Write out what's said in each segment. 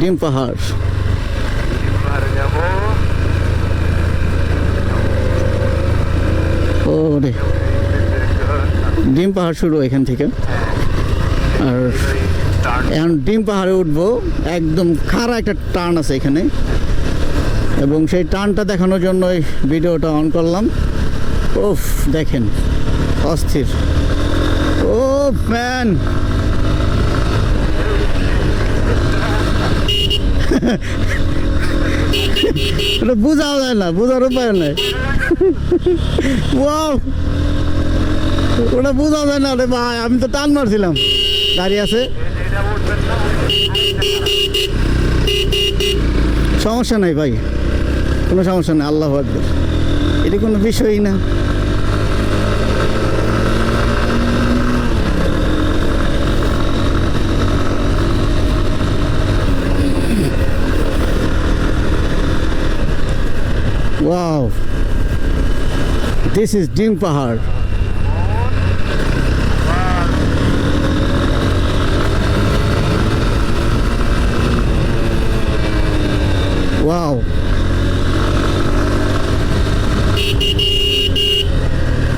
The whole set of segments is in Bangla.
ডিম পাহাড়। ও রে ডিম পাহাড় শুরু এখান থেকে। আর এখন ডিম পাহাড়ে উঠবো, একদম খাড়া একটা টার্ন আছে এখানে। এবং সেই টার্নটা দেখানোর জন্য এই ভিডিওটা অন করলাম। ওফ দেখেন, অস্থির। ও ম্যান বোঝা যায় না, বোঝার উপায় নেই। ওটা বোঝা যায় না রে ভাই, আমি তো টান মারছিলাম। গাড়ি আছে। সমস্যা নাই ভাই, কোনো সমস্যা নেই, আল্লাহ এটা কোনো বিষয়ই না। Wow. This is Dim Pahar. Wow.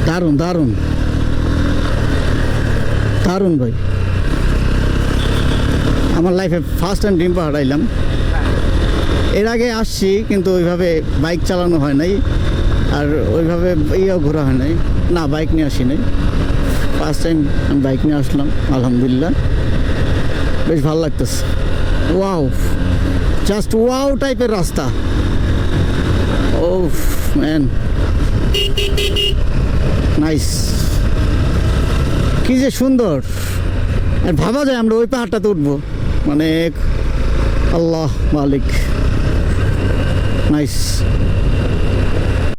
দারুণ দারুণ দারুণ ভাই আমার লাইফে ফার্স্ট টাইম ডিম পাহাড় আইলাম এর আগে আসছি, কিন্তু ওইভাবে বাইক চালানো হয় নাই, আর ওইভাবে ইয়েও ঘোরা হয় নাই। না, বাইক নিয়ে আসি নাই। ফার্স্ট টাইম আমি বাইক নিয়ে আসলাম, আলহামদুলিল্লাহ। বেশ ভালো লাগতেছে। ওয়াও জাস্ট ওয়াও টাইপের রাস্তা। ও ম্যান নাইস কি যে সুন্দর! আর ভাবা যায়, আমরা ওই পাহাড়টাতে উঠবো। মানে আল্লাহ মালিক। নাইস